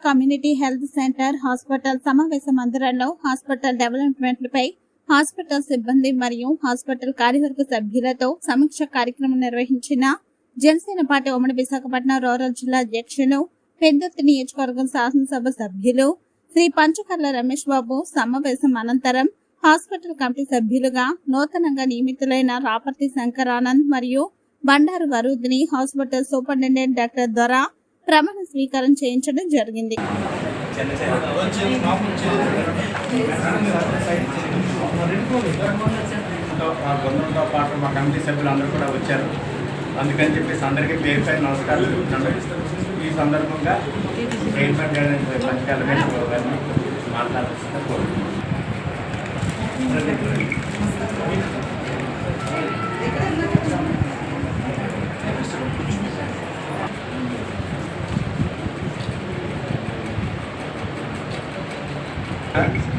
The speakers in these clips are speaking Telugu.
కమ్యూనిటీ హెల్త్ సెంటర్ హాస్పిటల్ సమావేశ మందిరంలో హాస్పిటల్ డెవలప్మెంట్లపై హాస్పిటల్ సిబ్బంది మరియు హాస్పిటల్ కార్యవర్గ సభ్యులతో సమీక్ష కార్యక్రమం నిర్వహించిన జనసేన పార్టీ ఉమ్మడి విశాఖపట్నం రూరల్ జిల్లా అధ్యక్షులు పెద్దొత్తి నియోజకవర్గం శాసనసభ సభ్యులు శ్రీ పంచకర్ల రమేష్ బాబు సమావేశం అనంతరం హాస్పిటల్ కమిటీ సభ్యులుగా నూతనంగా నియమితులైన రాపర్తి శంకరానంద్ మరియు Bandaru Varudini hospital superintendent doctor ద్వారా ప్రమాణ స్వీకారం చేయించడం జరిగింది. పాటు మా కమిటీ సభ్యులు అందరూ కూడా వచ్చారు అందుకని చెప్పేసి అందరికీ పేరు పైన నమస్కారాలు చెప్తున్నాను ఈ సందర్భంగా చైర్మన్ గారిని పంచాల గారిని మాట్లాడాల్సిందిగా కోరుతున్నాను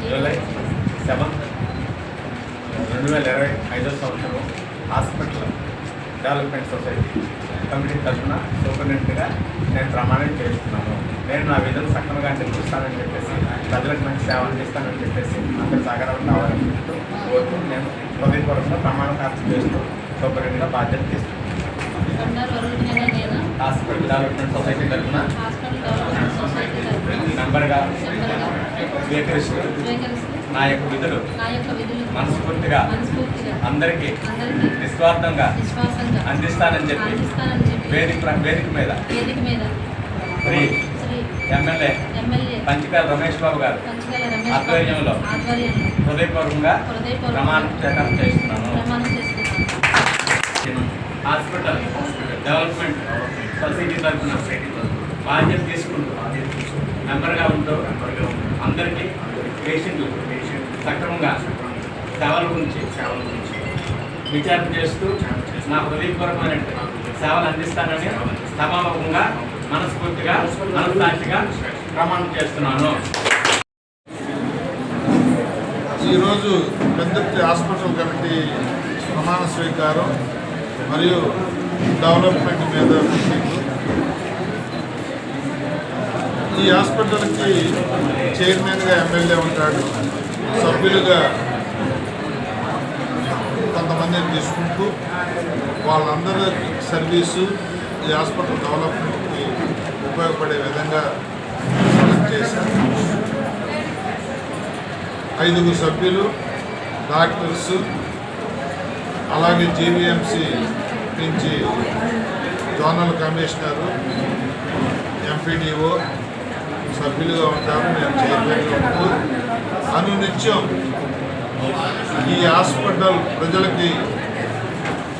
జూలై సెవెంత్ రెండు వేల ఇరవై ఐదో సంవత్సరం హాస్పిటల్ డెవలప్మెంట్ సొసైటీ కమిటీ తరఫున సూపరింటెండెంట్గా నేను ప్రమాణం చేస్తున్నాను నేను నా విధులు సక్రమంగా నిర్వహిస్తానని చెప్పేసి ప్రజలకు మంచి సేవ అందిస్తానని చెప్పేసి అందరి సహకారం కావాలని చెప్తూ కోరుతూ నేను హృదయపూర్వకంగా ప్రమాణ కార్యం చేస్తూ సూపరింటెండెంట్గా బాధ్యత నేను హాస్పిటల్ డెవలప్మెంట్ సొసైటీ తరఫున మెంబర్గా స్వీకరిస్తూ స్వీకరిస్తూ నా యొక్క విధులు మనస్ఫూర్తిగా అందరికీ నిస్వార్థంగా అందిస్తానని చెప్పి వేదిక వేదిక మీద శ్రీ ఎమ్మెల్యే పంచకాల రమేష్ బాబు గారు ఆధ్వర్యంలో హృదయపూర్వకంగా ప్రమాణ ప్రమాణం చేస్తున్నాను హాస్పిటల్ డెవలప్మెంట్ సొసైటీ తరఫున బాధ్యత తీసుకుంటూ మెంబర్గా ఉంటూ అందరికీ పేషెంట్లు సక్రమంగా సేవల గురించి సేవల గురించి విచారణ చేస్తూ నా హృదయపూర్వకమైన సేవలు అందిస్తానని సమాపకంగా మనస్ఫూర్తిగా మనస్సాక్షిగా ప్రమాణం చేస్తున్నాను. ఈరోజు పెద్దపల్లి హాస్పిటల్ కమిటీ ప్రమాణ స్వీకారం మరియు డెవలప్మెంట్ మీద మీటింగు ఈ హాస్పిటల్కి చైర్మన్గా ఎమ్మెల్యే ఉంటాడు. సభ్యులుగా కొంతమందిని తీసుకుంటూ వాళ్ళందరి సర్వీసు ఈ హాస్పిటల్ డెవలప్మెంట్కి ఉపయోగపడే విధంగా చేశారు ఐదుగురు సభ్యులు డాక్టర్స్ అలాగే జీవీఎంసీ నుంచి జోనల్ కమిషనరు ఎంపీడీఓ సభ్యులుగా ఉంటారు నేను చైర్మన్గా ఉంటూ అనునిత్యం ఈ హాస్పిటల్ ప్రజలకి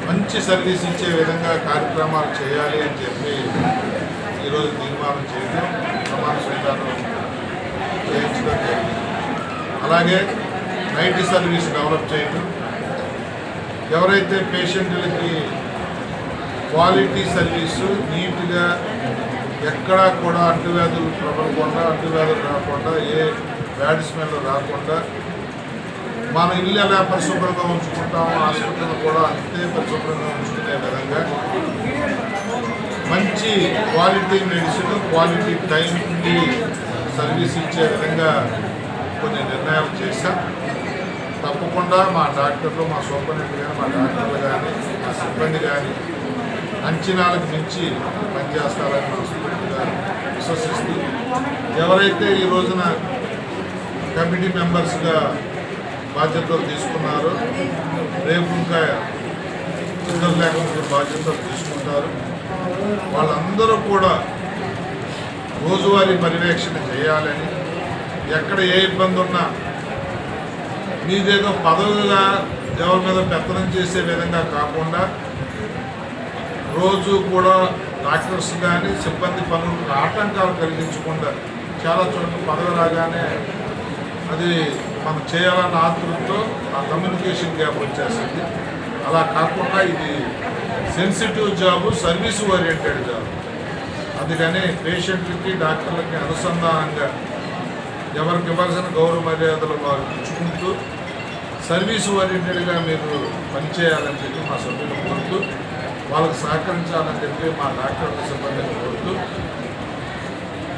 మంచి సర్వీస్ ఇచ్చే విధంగా కార్యక్రమాలు చేయాలి అని చెప్పి ఈరోజు తీర్మానం చేయడం ప్రమాణ స్వీకారం చేయించడం జరిగింది. అలాగే నైట్ సర్వీస్ డెవలప్ చేయడం ఎవరైతే పేషెంట్లకి క్వాలిటీ సర్వీసు నీట్గా ఎక్కడా కూడా అంటువ్యాధులు ప్రబలకుండా అంటువ్యాధులు రాకుండా ఏ బ్యాడ్ స్మెల్ రాకుండా మన ఇల్లు ఎలా పరిశుభ్రంగా ఉంచుకుంటాము హాస్పిటల్ కూడా అంతే పరిశుభ్రంగా ఉంచుకునే విధంగా మంచి క్వాలిటీ మెడిసిన్ క్వాలిటీ టైంకి సర్వీస్ ఇచ్చే విధంగా కొన్ని నిర్ణయాలు చేశాం. తప్పకుండా మా డాక్టర్లు మా సూపరింటెండెంట్ మా డాక్టర్లు కానీ మా సిబ్బంది కానీ అంచనాలకు మించి పనిచేస్తారని మనస్ఫూర్తిగా విశ్వసిస్తూ ఎవరైతే ఈ రోజున కమిటీ మెంబర్స్గా బాధ్యతలు తీసుకున్నారో రేపు ఇంకా ఇద్దరు లేకుండా బాధ్యతలు తీసుకుంటారు. వాళ్ళందరూ కూడా రోజువారీ పర్యవేక్షణ చేయాలని ఎక్కడ ఏ ఇబ్బంది ఉన్నా మీదేదో పదవిగా ఎవరి మీద పెత్తనం చేసే విధంగా కాకుండా రోజు కూడా డాక్టర్స్ కానీ సిబ్బంది పనులకు ఆటంకాలు కలిగించకుండా చాలా చోట్ల పదవి రాగానే అది మనం చేయాలన్న ఆతృతతో ఆ కమ్యూనికేషన్ గ్యాప్ వచ్చేస్తుంది అలా కాకుండా ఇది sensitive job service oriented job. అందుకని పేషెంట్లకి డాక్టర్లకి అనుసంధానంగా ఎవరికి ఇవ్వాల్సిన గౌరవ మర్యాదలు వారు ఇచ్చుకుంటూ సర్వీస్ ఓరియంటెడ్గా మీరు పనిచేయాలని చెప్పి మా సభ్యులు కోరుతూ వాళ్ళకి సహకరించాలని చెప్పి మా డాక్టర్ల సిబ్బందిని కోరుతూ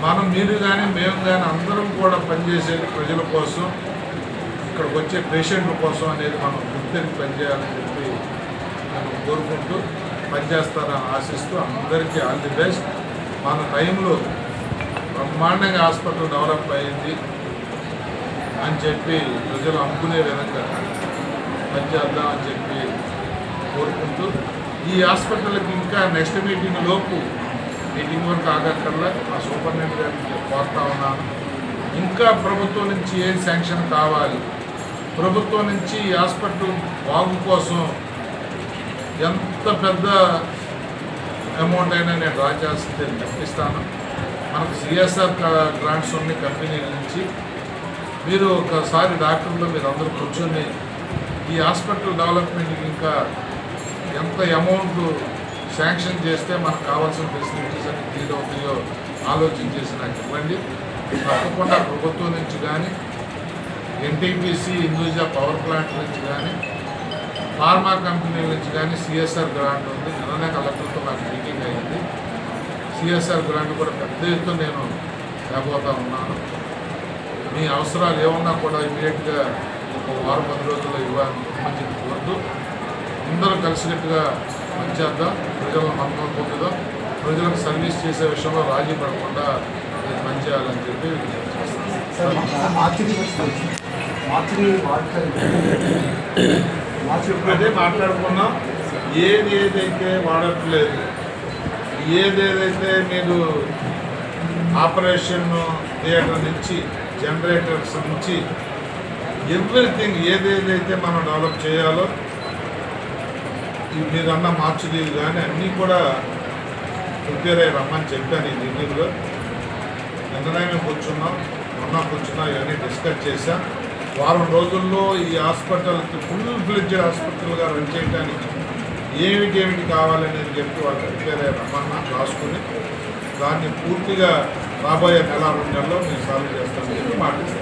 మనం మీరు కానీ మేము కానీ అందరం కూడా పనిచేసేది ప్రజల కోసం ఇక్కడికి వచ్చే పేషెంట్ల కోసం అనేది మనం గుర్తించి పనిచేయాలని చెప్పి నేను కోరుకుంటూ పనిచేస్తారని ఆశిస్తూ అందరికీ ఆల్ ది బెస్ట్. మన టైంలో బ్రహ్మాండంగా హాస్పిటల్ డెవలప్ అయింది అని చెప్పి ప్రజలు అమ్ముకునే విధంగా పనిచేద్దామని చెప్పి కోరుకుంటూ ఈ హాస్పిటల్కి ఇంకా నెక్స్ట్ మీటింగ్ లోపు మీటింగ్ వరకు ఆగక్కల్లా ఆ సూపరింటెండెంట్ గారికి కోరుతా ఉన్నాను. ఇంకా ప్రభుత్వం నుంచి ఏం శాంక్షన్ కావాలి? ప్రభుత్వం నుంచి ఈ హాస్పిటల్ బాగు కోసం ఎంత పెద్ద అమౌంట్ అయినా నేను డ్రా చేస్తే తప్పిస్తాను. మనకు సిఎస్ఆర్ గ్రాంట్స్ ఉన్నాయి కంపెనీల నుంచి మీరు ఒకసారి డాక్టర్లు మీరు అందరూ కూర్చొని ఈ హాస్పిటల్ డెవలప్మెంట్కి ఇంకా ఎంత అమౌంట్ శాంక్షన్ చేస్తే మనకు కావాల్సిన ఫెసిలిటీస్ అన్ని క్లియర్ అవుతాయో ఆలోచన చేసి నాకు ఇవ్వండి తప్పకుండా ప్రభుత్వం నుంచి కానీ ఎన్టీపీసీ హిందూజా పవర్ ప్లాంట్ నుంచి కానీ ఫార్మా కంపెనీల నుంచి కానీ సిఎస్ఆర్ గ్రాంట్ ఉంది. నిన్ననే కలెక్టర్తో నాకు మీటింగ్ అయింది. సిఎస్ఆర్ గ్రాంట్ కూడా పెద్ద ఎత్తున నేను లేకపోతా ఉన్నాను. మీ అవసరాలు ఏమన్నా కూడా ఇమీడియట్గా ఒక వారం పది రోజుల్లో ఇవ్వాలని చెప్పి కోరుతూ అందరూ కలిసినట్టుగా పనిచేద్దాం. ప్రజలను నమ్మకం పొందుదాం. ప్రజలకు సర్వీస్ చేసే విషయంలో రాజీ పడకుండా పనిచేయాలని చెప్పి అదే మాట్లాడుకున్నాం. ఏది ఏదైతే వాడట్లేదు ఏదేదైతే మీరు ఆపరేషన్ థియేటర్ నుంచి జనరేటర్స్ నుంచి ఎవ్రీథింగ్ ఏదేదైతే మనం డెవలప్ చేయాలో మీరన్న మార్చలేదు కానీ అన్నీ కూడా ప్రిపేర్ అయ్యి రమ్మని చెప్పాను ఈ మీటింగ్లో నిన్ననే కూర్చున్నాం మొన్న కూర్చున్నాం ఇవన్నీ డిస్కస్ చేశాం. వారం రోజుల్లో ఈ హాస్పిటల్కి ఫుల్ ఫ్లెడ్జ్ హాస్పిటల్గా రన్ చేయడానికి ఏమిటి ఏమిటి కావాలనేది చెప్పి వాళ్ళు ప్రిపేర్ అయ్యి రమ్మన్నా రాసుకుని దాన్ని పూర్తిగా రాబోయే నెల రెండు నెలలో మేము సాల్వ్ చేస్తామని చెప్పి మాట్లాడారు.